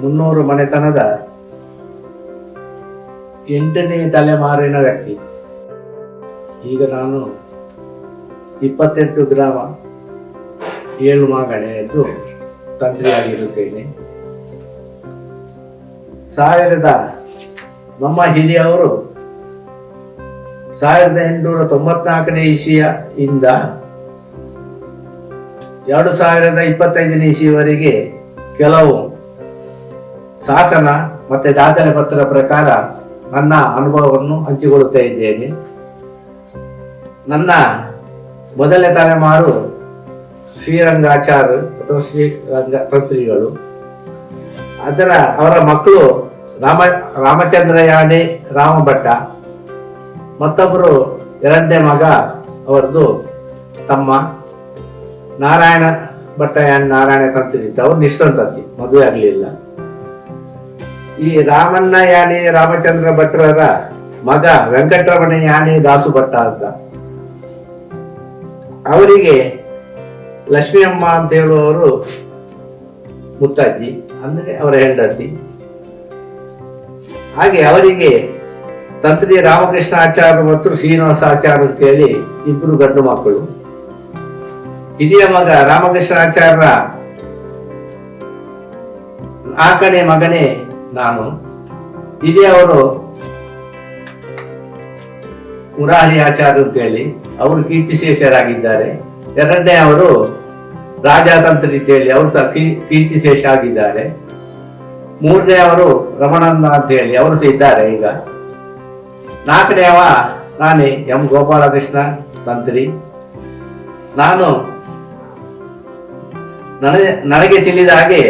ಮುನ್ನೂರು ಮನೆತನದ ಎಂಟನೇ ತಲೆಮಾರಿನ ವ್ಯಕ್ತಿ. ಈಗ ನಾನು ಇಪ್ಪತ್ತೆಂಟು ಗ್ರಾಮ ಏಳು ಮಾಗಣೆಯದ್ದು ತಂತ್ರಿಯಾಗಿರುತ್ತೇನೆ ಸಾವಿರದ, ನಮ್ಮ ಹಿರಿಯವರು ಸಾವಿರದ ಎಂಟುನೂರ ತೊಂಬತ್ನಾಲ್ಕನೇ ಇಸಿಯ ಇಂದ ಎರಡು ಸಾವಿರದ ಇಪ್ಪತ್ತೈದನೇ ಇಸಿಯವರೆಗೆ ಕೆಲವು ಶಾಸನ ಮತ್ತೆ ದಾಖಲೆ ಪತ್ರ ಪ್ರಕಾರ ನನ್ನ ಅನುಭವವನ್ನು ಹಂಚಿಕೊಳ್ಳುತ್ತಾ ಇದ್ದೇನೆ. ನನ್ನ ಮೊದಲನೇ ತಲೆಮಾರು ಶ್ರೀರಂಗಾಚಾರ್ಯ ಅಥವಾ ಶ್ರೀರಂಗ ತಂತ್ರಿಗಳು ಅದರ ಅವರ ಮಕ್ಕಳು ರಾಮ ರಾಮಚಂದ್ರ ಯಾಣೆ ರಾಮಭಟ್ಟ. ಮತ್ತೊಬ್ಬರು ಎರಡನೇ ಮಗ ಅವರದು ತಮ್ಮ ನಾರಾಯಣ ಭಟ್ಟ ಯಾಣೆ ನಾರಾಯಣ ತಂತ್ರಿ ಅವರು ನಿಷ್ಠಂತಂತಿ ಮದುವೆ ಆಗಲಿಲ್ಲ. ಈ ರಾಮಣ್ಣ ಯಾಣಿ ರಾಮಚಂದ್ರ ಭಟ್ರರ ಮಗ ವೆಂಕಟರಮಣ ಯಾಣಿ ದಾಸು ಭಟ್ಟ ಅಂತ. ಅವರಿಗೆ ಲಕ್ಷ್ಮಿ ಅಮ್ಮ ಅಂತ ಹೇಳುವವರು ಮುತ್ತಜ್ಜಿ, ಅಂದರೆ ಅವರ ಹೆಂಡತಿ. ಹಾಗೆ ಅವರಿಗೆ ತಂತ್ರಿ ರಾಮಕೃಷ್ಣ ಆಚಾರ್ಯ ಮತ್ತು ಶ್ರೀನಿವಾಸ ಆಚಾರ್ಯ ಅಂತೇಳಿ ಇಬ್ಬರು ಗಂಡು ಮಕ್ಕಳು. ಹಿರಿಯ ಮಗ ರಾಮಕೃಷ್ಣ ಆಚಾರ್ಯ, ನಾಲ್ಕನೇ ಮಗನೇ ನಾನು. ಹಿರಿಯವರು ಮುರಾರಿ ಆಚಾರ್ಯ ಅಂತೇಳಿ, ಅವರು ಕೀರ್ತಿಶೇಷರಾಗಿದ್ದಾರೆ. ಎರಡನೇ ಅವರು ರಾಜತಂತ್ರಿ ಅಂತೇಳಿ, ಅವರು ಸಹ ಕೀರ್ತಿಶೇಷ ಆಗಿದ್ದಾರೆ ಮೂರನೇ ಅವರು ರಮಣಂದ ಅಂತ ಹೇಳಿ ಅವರು ಸಹ ಇದ್ದಾರೆ ಈಗ. ನಾಲ್ಕನೇವ ನಾನೇ ಎಂ ಗೋಪಾಲಕೃಷ್ಣ ತಂತ್ರಿ ನಾನು ನನಗೆ ತಿಳಿದ ಹಾಗೆ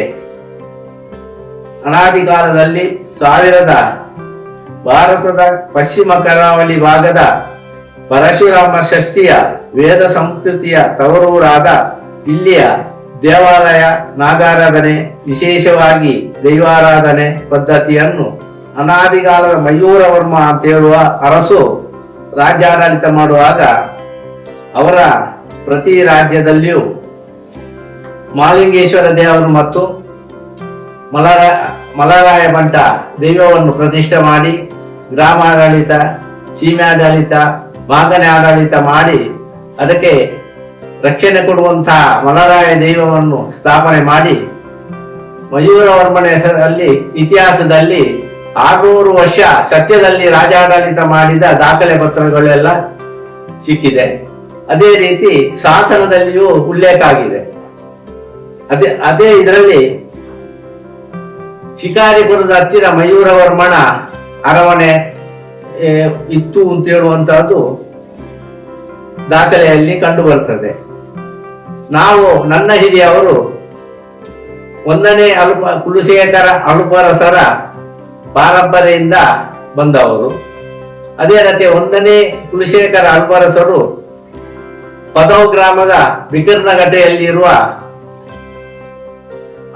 ಅನಾದಿ ಕಾಲದಲ್ಲಿ ಸಾವಿರದ ಭಾರತದ ಪಶ್ಚಿಮ ಕರಾವಳಿ ಭಾಗದ ಪರಶುರಾಮ ಷಷ್ಠಿಯ ವೇದ ಸಂಸ್ಕೃತಿಯ ತವರೂರಾದ ಇಲ್ಲಿಯ ದೇವಾಲಯ ನಾಗಾರಾಧನೆ ವಿಶೇಷವಾಗಿ ದೈವಾರಾಧನೆ ಪದ್ಧತಿಯನ್ನು ಅನಾದಿಕಾಲದ ಮಯೂರವರ್ಮ ಅಂತ ಹೇಳುವ ಅರಸು ರಾಜ್ಯಾಡಳಿತ ಮಾಡುವಾಗ ಅವರ ಪ್ರತಿ ರಾಜ್ಯದಲ್ಲಿಯೂ ಮಾಲಿಂಗೇಶ್ವರ ದೇವರು ಮತ್ತು ಮಲರ ಮಲರಾಯ ಬಂಟ ದೈವವನ್ನು ಪ್ರತಿಷ್ಠೆ ಮಾಡಿ ಗ್ರಾಮಾಡಳಿತ ಆಡಳಿತ ಮಾಗನೆ ಆಡಳಿತ ಮಾಡಿ ಅದಕ್ಕೆ ರಕ್ಷಣೆ ಕೊಡುವಂತಹ ಮಲರಾಯ ದೈವವನ್ನು ಸ್ಥಾಪನೆ ಮಾಡಿ ಮಯೂರವರ್ಮನ ಹೆಸರಲ್ಲಿ, ಇತಿಹಾಸದಲ್ಲಿ ಆರ್ನೂರು ವರ್ಷ ಸತ್ಯದಲ್ಲಿ ರಾಜಾಡಳಿತ ಮಾಡಿದ ದಾಖಲೆ ಪತ್ರಗಳೆಲ್ಲ ಸಿಕ್ಕಿದೆ. ಅದೇ ರೀತಿ ಶಾಸನದಲ್ಲಿಯೂ ಉಲ್ಲೇಖ ಆಗಿದೆ. ಅದೇ ಅದೇ ಇದರಲ್ಲಿ ಶಿಕಾರಿಪುರದ ಹತ್ತಿರ ಮಯೂರವರ್ಮನ ಅರಮನೆ ಇತ್ತು ಅಂತ ಹೇಳುವಂತಹದ್ದು ದಾಖಲೆಯಲ್ಲಿ ಕಂಡು ಬರ್ತದೆ. ನಾವು ನನ್ನ ಹಿರಿಯವರು ಒಂದನೇ ಅಲ್ಪ ಕುಲಶೇಖರ ಅಳುಪರಸರ ಪಾರಂಪರೆಯಿಂದ ಬಂದವರು. ಅದೇ ರೀತಿ ಒಂದನೇ ಕುಲಶೇಖರ ಅಲ್ಪರಸರು ಪದವ್ ಗ್ರಾಮದ ವಿಕರ್ಣಗಟ್ಟೆಯಲ್ಲಿರುವ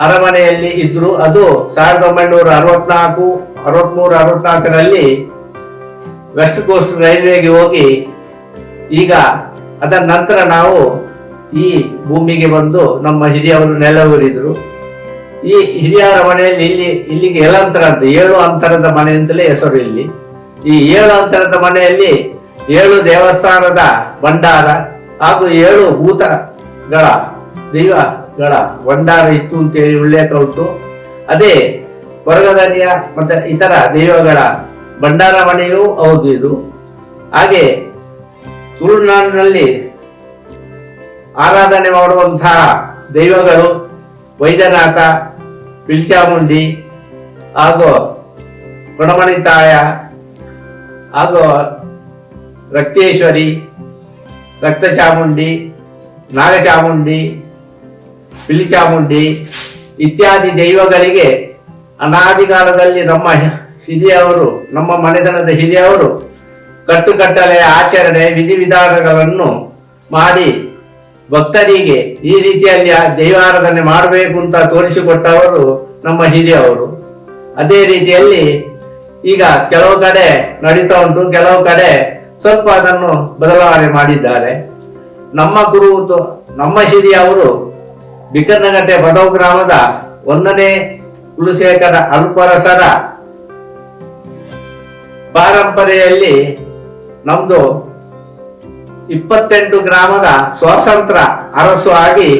ಅರಮನೆಯಲ್ಲಿ ಇದ್ರು. ಅದು ಸಾವಿರದ ಒಂಬೈನೂರ ಅರವತ್ನಾಲ್ಕು, ಅರವತ್ಮೂರು, ಅರವತ್ನಾಲ್ಕರಲ್ಲಿ ವೆಸ್ಟ್ ಕೋಸ್ಟ್ ರೈಲ್ವೆಗೆ ಹೋಗಿ ಈಗ ಅದರ ನಂತರ ನಾವು ಈ ಭೂಮಿಗೆ ಬಂದು ನಮ್ಮ ಹಿರಿಯವರು ನೆಲವೂರಿದ್ರು. ಈ ಹಿರಿಯರ ಮನೆಯಲ್ಲಿ ಇಲ್ಲಿ, ಇಲ್ಲಿಗೆ ಎಲಂತರ ಅಂತ ಏಳು ಅಂತರದ ಮನೆ ಅಂತಲೇ ಹೆಸರು ಇಲ್ಲಿ. ಈ ಏಳು ಅಂತರದ ಮನೆಯಲ್ಲಿ ಏಳು ದೇವಸ್ಥಾನದ ಭಂಡಾರ, ಹಾಗೂ ಏಳು ಭೂತಗಳ ದೈವಗಳ ಭಂಡಾರ ಇತ್ತು ಅಂತೇಳಿ ಉಲ್ಲೇಖ ಉಂಟು. ಅದೇ ಕೊರಗದನಿಯ ಮತ್ತೆ ಇತರ ದೈವಗಳ ಭಂಡಾರ ಮನೆಯೂ ಹೌದು ಇದು. ಹಾಗೆ ತುಳುನಾಡಿನಲ್ಲಿ ಆರಾಧನೆ ಮಾಡುವಂತಹ ದೈವಗಳು ವೈದ್ಯನಾಥ ಪಿಲ್ಚಾಮುಂಡಿ ಹಾಗೂ ಕೊಡಮಣಿತಾಯ ಹಾಗೂ ರಕ್ತೇಶ್ವರಿ, ರಕ್ತಚಾಮುಂಡಿ, ನಾಗಚಾಮುಂಡಿ ಪಿಲಿಚಾಮುಂಡಿ ಇತ್ಯಾದಿ ದೈವಗಳಿಗೆ ಅನಾದಿ ಕಾಲದಲ್ಲಿ ನಮ್ಮ ಹಿರಿಯವರು, ನಮ್ಮ ಮನೆತನದ ಹಿರಿಯವರು ಕಟ್ಟುಕಟ್ಟಲೆಯ ಆಚರಣೆ ವಿಧಿವಿಧಾನಗಳನ್ನು ಮಾಡಿ ಭಕ್ತರಿಗೆ ಈ ರೀತಿಯಲ್ಲಿ ದೈವಾರಾಧನೆ ಮಾಡಬೇಕು ಅಂತ ತೋರಿಸಿಕೊಟ್ಟವರು ನಮ್ಮ ಹಿರಿಯವರು. ಅದೇ ರೀತಿಯಲ್ಲಿ ಈಗ ಕೆಲವು ಕಡೆ ನಡೀತಾ ಉಂಟು, ಕೆಲವು ಕಡೆ ಸ್ವಲ್ಪ ಅದನ್ನು ಬದಲಾವಣೆ ಮಾಡಿದ್ದಾರೆ. ನಮ್ಮ ಗುರು, ನಮ್ಮ ಹಿರಿಯವರು ಬಿಕನ್ನಗಟ್ಟೆ ಬದವು ಗ್ರಾಮದ ಒಂದನೇ ಕುಲಶೇಖರ ಅಲ್ಪರಸರ ಪರಂಪರೆಯಲ್ಲಿ ನಮ್ದು ಇಪ್ಪತ್ತೆಂಟು ಗ್ರಾಮದ ಸ್ವಾತಂತ್ರ್ಯ ಅರಸು ಆಗಿ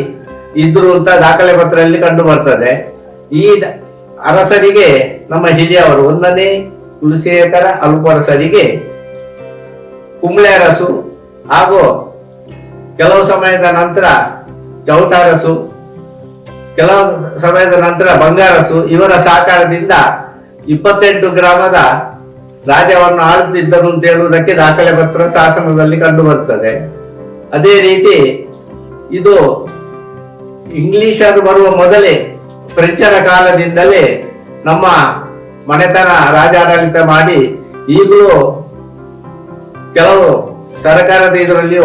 ಇದ್ರು ಅಂತ ದಾಖಲೆ ಪತ್ರದಲ್ಲಿ ಕಂಡು ಬರ್ತದೆ. ಈ ಅರಸರಿಗೆ, ನಮ್ಮ ಹಿರಿಯವರು ಒಂದನೇ ಕುಲಶೇಖರ ಅಲ್ಪರಸರಿಗೆ ಕುಂಬಳೆ ಅರಸು ಹಾಗೂ ಕೆಲವು ಸಮಯದ ನಂತರ ಚೌಟಾರಸು ಕೆಲವು ಸಮಯದ ನಂತರ ಬಂಗಾರಸು ಇವರ ಸಹಕಾರದಿಂದ ಇಪ್ಪತ್ತೆಂಟು ಗ್ರಾಮದ ರಾಜ್ಯವನ್ನು ಆಳುತ್ತಿದ್ದರು ಅಂತ ಹೇಳುವುದಕ್ಕೆ ದಾಖಲೆ ಪತ್ರ ಶಾಸನದಲ್ಲಿ ಕಂಡು ಬರ್ತದೆ ಅದೇ ರೀತಿ ಇದು ಇಂಗ್ಲಿಷರು ಬರುವ ಮೊದಲೇ ಫ್ರೆಂಚರ ಕಾಲದಿಂದಲೇ ನಮ್ಮ ಮನೆತನ ರಾಜಾಡಳಿತ ಮಾಡಿ ಈಗಲೂ ಕೆಲವು ಸರಕಾರದ ಇದರಲ್ಲಿ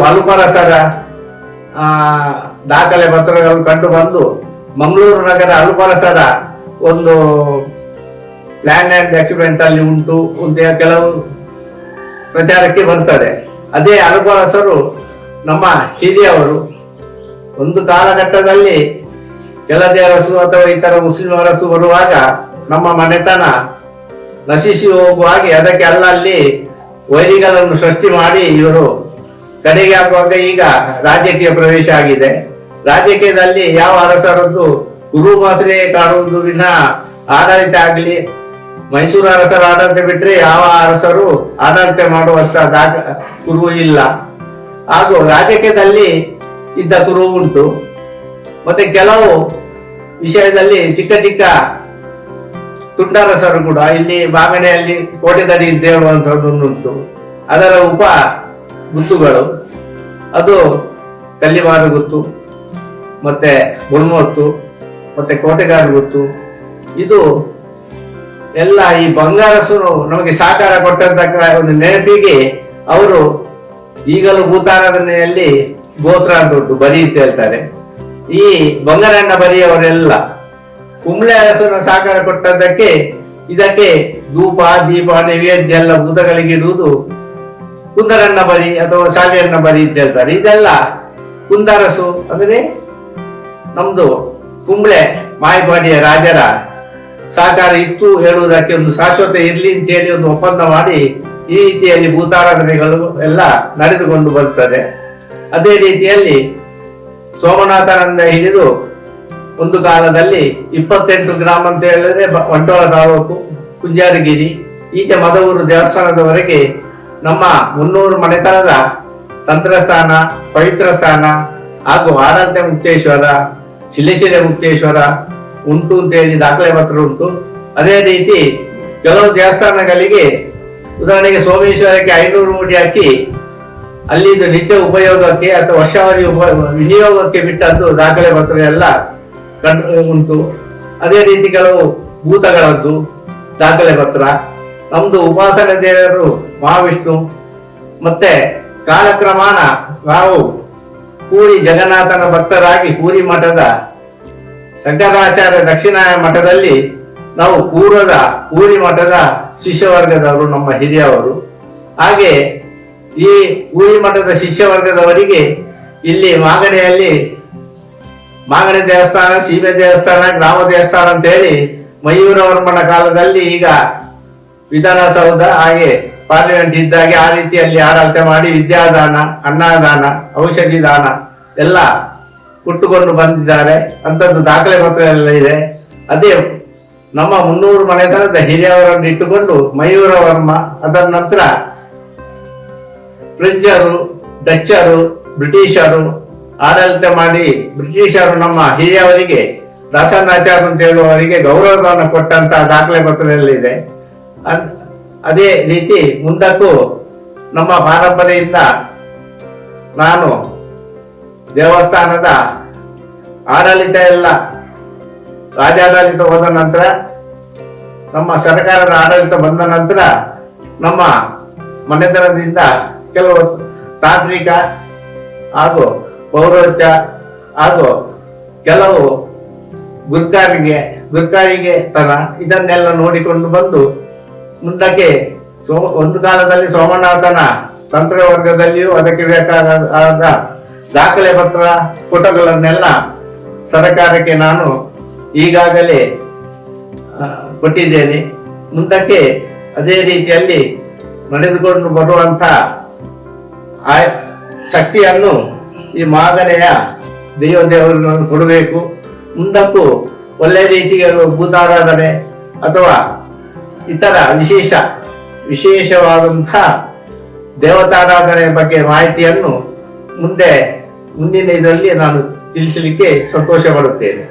ಆ, ದಾಖಲೆ ಪತ್ರಗಳು ಕಂಡು ಬಂದು ಮಂಗಳೂರು ನಗರ ಅಲುಪರಸರ ಒಂದು ಲ್ಯಾಂಡ್ ಅಂಡ್ ಆಕ್ಸಿಡೆಂಟ್ ಅಲ್ಲಿ ಉಂಟು ಅಂತ ಕೆಲವು ಪ್ರಚಾರಕ್ಕೆ ಬರ್ತದೆ ಅದೇ ಅಲುಪರಸರು ನಮ್ಮ ಹಿರಿಯವರು ಒಂದು ಕಾಲಘಟ್ಟದಲ್ಲಿ ಕೆಲದೇ ಅರಸು ಅಥವಾ ಇತರ ಮುಸ್ಲಿಂ ಅರಸು ಬರುವಾಗ ನಮ್ಮ ಮನೆತನ ನಶಿಸಿ ಹೋಗುವ ಹಾಗೆ ಅದಕ್ಕೆ ಅಲ್ಲಲ್ಲಿ ವೈರಿಗಳನ್ನು ಸೃಷ್ಟಿ ಮಾಡಿ ಇವರು ಕಡೆಗೆ ಆಗುವಾಗ ಈಗ ರಾಜಕೀಯ ಪ್ರವೇಶ ಆಗಿದೆ. ರಾಜಕೀಯದಲ್ಲಿ ಯಾವ ಅರಸರದ್ದು ಗುರು ಮಾತ್ರೆ ಕಾಣುವುದು ವಿನ ಆಡಳಿತ ಆಗಲಿ. ಮೈಸೂರು ಅರಸರ ಆಡಳಿತ ಬಿಟ್ಟರೆ ಯಾವ ಅರಸರು ಆಡಳಿತ ಮಾಡುವಂತ ದಾಖ ಕುರು ಇಲ್ಲ. ಹಾಗೂ ರಾಜಕೀಯದಲ್ಲಿ ಇದ್ದ ಗುರು ಉಂಟು. ಮತ್ತೆ ಕೆಲವು ವಿಷಯದಲ್ಲಿ ಚಿಕ್ಕ ಚಿಕ್ಕ ತುಂಡರಸರು ಕೂಡ ಇಲ್ಲಿ ಬಾಗಣೆಯಲ್ಲಿ ಕೋಟೆದಡಿ ಅಂತ ಹೇಳುವಂತಹದ್ದು ಉಂಟು ಅದರ ಉಪ ಗುತ್ತುಗಳು. ಅದು ಕಲ್ಲಿಮಾರು ಗುತ್ತು. ಮತ್ತೆ ಗುಲ್ಮೊತ್ತು ಮತ್ತೆ ಕೋಟೆಗಾರ ಗೊತ್ತು. ಇದು ಎಲ್ಲ ಈ ಬಂಗಾರಸರು ನಮಗೆ ಸಹಕಾರ ಕೊಟ್ಟಂತ ಒಂದು ನೆನಪಿಗೆ ಅವರು ಈಗಲೂ ಭೂತಾರಾಧನೆಯಲ್ಲಿ ಗೋತ್ರ ಅಂತ ಉಂಟು ಬರಿ ಅಂತ ಹೇಳ್ತಾರೆ. ಈ ಬಂಗಾರಣ್ಣ ಬರಿಯವರೆಲ್ಲ ಕುಂಬ್ಳೆ ಅರಸನ ಸಹಕಾರ ಕೊಟ್ಟದ್ದಕ್ಕೆ ಇದಕ್ಕೆ ಧೂಪ, ದೀಪ, ನೈವೇದ್ಯ ಎಲ್ಲ ಭೂತಗಳಿಗೆ ಇಡುವುದು ಕುಂದರಣ್ಣ ಬರಿ ಅಥವಾ ಶಾಲೆಯನ್ನ ಬರಿ ಅಂತ ಹೇಳ್ತಾರೆ. ಇದೆಲ್ಲ ಕುಂದರಸು ಅಂದ್ರೆ ನಮ್ದು ಕುಂಬ್ಳೆ ಮಾಯಪಾಡಿಯ ರಾಜರ ಸಹಕಾರ ಇತ್ತು ಹೇಳುವುದಕ್ಕೆ ಒಂದು ಶಾಶ್ವತ ಇರಲಿ ಅಂತ ಹೇಳಿ ಒಂದು ಒಪ್ಪಂದ ಮಾಡಿ ಈ ರೀತಿಯಲ್ಲಿ ಭೂತಾರಾಧನೆಗಳು ಎಲ್ಲ ನಡೆದುಕೊಂಡು ಬರುತ್ತದೆ. ಅದೇ ರೀತಿಯಲ್ಲಿ ಸೋಮನಾಥನಿಂದ ಹಿಡಿದು ಒಂದು ಕಾಲದಲ್ಲಿ ಇಪ್ಪತ್ತೆಂಟು ಗ್ರಾಮ ಅಂತ ಹೇಳಿದ್ರೆ ಬಂಟೋಳ ತಾಲೂಕು ಕುಂಜಾರಗಿರಿ ಈಚೆ ಮದವೂರು ದೇವಸ್ಥಾನದವರೆಗೆ ನಮ್ಮ ಮುನ್ನೂರು ಮನೆತನದ ತಂತ್ರಸ್ಥಾನ, ಪವಿತ್ರ ಸ್ಥಾನ ಹಾಗೂ ಆಡಳಿತ ಮುಕ್ತೇಶ್ವರ ಶಿಲೆಶಿಲೆ ಮುಕ್ತೇಶ್ವರ ಉಂಟು ಅಂತ ಹೇಳಿ ದಾಖಲೆ ಪತ್ರ ಉಂಟು. ಅದೇ ರೀತಿ ಕೆಲವು ದೇವಸ್ಥಾನಗಳಿಗೆ ಉದಾಹರಣೆಗೆ ಸೋಮೇಶ್ವರಕ್ಕೆ ಐನೂರು ಮೂಡಿ ಹಾಕಿ ಅಲ್ಲಿಂದ ನಿತ್ಯ ಉಪಯೋಗಕ್ಕೆ ಅಥವಾ ವರ್ಷಾವಧಿ ಉಪ ವಿನಿಯೋಗಕ್ಕೆ ಬಿಟ್ಟದ್ದು ದಾಖಲೆ ಪತ್ರ ಎಲ್ಲ ಕಂಡು ಉಂಟು. ಅದೇ ರೀತಿ ಕೆಲವು ಭೂತಗಳದ್ದು ದಾಖಲೆ ಪತ್ರ. ನಮ್ದು ಉಪಾಸನ ದೇವರು ಮಹಾವಿಷ್ಣು. ಮತ್ತೆ ಕಾಲಕ್ರಮಾನ ನಾವು ಪೂರಿ ಜಗನ್ನಾಥನ ಭಕ್ತರಾಗಿ ಪೂರಿ ಮಠದ ಶಂಕರಾಚಾರ್ಯ ದಕ್ಷಿಣ ಮಠದಲ್ಲಿ ನಾವು ಪೂರ್ವದ ಪೂರಿ ಮಠದ ಶಿಷ್ಯವರ್ಗದವರು, ನಮ್ಮ ಹಿರಿಯವರು. ಹಾಗೆ ಈ ಪೂರಿ ಮಠದ ಶಿಷ್ಯವರ್ಗದವರಿಗೆ ಇಲ್ಲಿ ಮಾಗಡಿಯಲ್ಲಿ ಮಾಗಡಿ ದೇವಸ್ಥಾನ ಸೀಮೆ ದೇವಸ್ಥಾನ, ಗ್ರಾಮ ದೇವಸ್ಥಾನ ಅಂತ ಹೇಳಿ ಮಯೂರವರ್ಮನ ಕಾಲದಲ್ಲಿ ಈಗ ವಿಧಾನಸೌಧ ಹಾಗೆ ಪಾರ್ಲಿಮೆಂಟ್ ಇದ್ದಾಗೆ ಆ ರೀತಿಯಲ್ಲಿ ಆಡಳಿತ ಮಾಡಿ ವಿದ್ಯಾದಾನ, ಅನ್ನದಾನ, ಔಷಧಿ ದಾನ ಎಲ್ಲ ಕೊಟ್ಟುಕೊಂಡು ಬಂದಿದ್ದಾರೆ. ಅಂತದ್ದು ದಾಖಲೆ ಪತ್ರ ಎಲ್ಲ ಇದೆ. ಅದೇ ನಮ್ಮ ಮುನ್ನೂರು ಮನೆತನದ ಹಿರಿಯವರನ್ನು ಇಟ್ಟುಕೊಂಡು ಮಯೂರವರ್ಮ, ಅದರ ನಂತರ ಫ್ರೆಂಚರು, ಡಚ್ಚರು, ಬ್ರಿಟಿಷರು ಆಡಳಿತ ಮಾಡಿ ಬ್ರಿಟಿಷರು ನಮ್ಮ ಹಿರಿಯವರಿಗೆ ದಾಸನಾಚಾರ ಅಂತ ಹೇಳುವವರಿಗೆ ಗೌರವವನ್ನು ಕೊಟ್ಟಂತಹ ದಾಖಲೆ ಪತ್ರದಲ್ಲಿದೆ ಅದ್- ರೀತಿ ಮುಂದಕ್ಕೂ ನಮ್ಮ ಪಾರಂಪರೆಯಿಂದ ನಾನು ದೇವಸ್ಥಾನದ ಆಡಳಿತ ಎಲ್ಲ ರಾಜ್ಯಾಡಳಿತ ಹೋದ ನಂತರ, ನಮ್ಮ ಸರ್ಕಾರದ ಆಡಳಿತ ಬಂದ ನಂತರ ನಮ್ಮ ಮನೆತನದಿಂದ ಕೆಲವು ತಾಂತ್ರಿಕ ಹಾಗೂ ಪೌರೋಹಿತ್ಯ ಹಾಗೂ ಕೆಲವು ಗುರ್ಕಾರಿಗೆ ಗುರ್ಕಾರಿಗೆ ತನ ಇದನ್ನೆಲ್ಲ ನೋಡಿಕೊಂಡು ಬಂದು ಮುಂದಕ್ಕೆ ಸೋ, ಒಂದು ಕಾಲದಲ್ಲಿ ಸೋಮನಾಥನ ತಂತ್ರವರ್ಗದಲ್ಲಿಯೂ ಅದಕ್ಕೆ ಬೇಕಾದ ದಾಖಲೆ ಪತ್ರ ಫೋಟೋಗಳನ್ನೆಲ್ಲ ಸರಕಾರಕ್ಕೆ ನಾನು ಈಗಾಗಲೇ ಕೊಟ್ಟಿದ್ದೇನೆ. ಮುಂದಕ್ಕೆ ಅದೇ ರೀತಿಯಲ್ಲಿ ನಡೆದುಕೊಂಡು ಬರುವಂಥ ಆ, ಶಕ್ತಿಯನ್ನು ಈ ಮಾದರಿಯ ದೇವ ದೇವರನ್ನು ಕೊಡಬೇಕು. ಮುಂದಕ್ಕೂ ಒಳ್ಳೆ ರೀತಿಗಳು ಭೂತಾರಾಧನೆ ಅಥವಾ ಇತರ ವಿಶೇಷ ವಿಶೇಷವಾದಂತಹ ದೇವತಾರಾಧನೆಯ ಬಗ್ಗೆ ಮಾಹಿತಿಯನ್ನು ಮುಂದೆ ಮುಂದಿನ ಇದರಲ್ಲಿ ನಾನು ತಿಳಿಸಲಿಕ್ಕೆ ಸಂತೋಷ ಪಡುತ್ತೇನೆ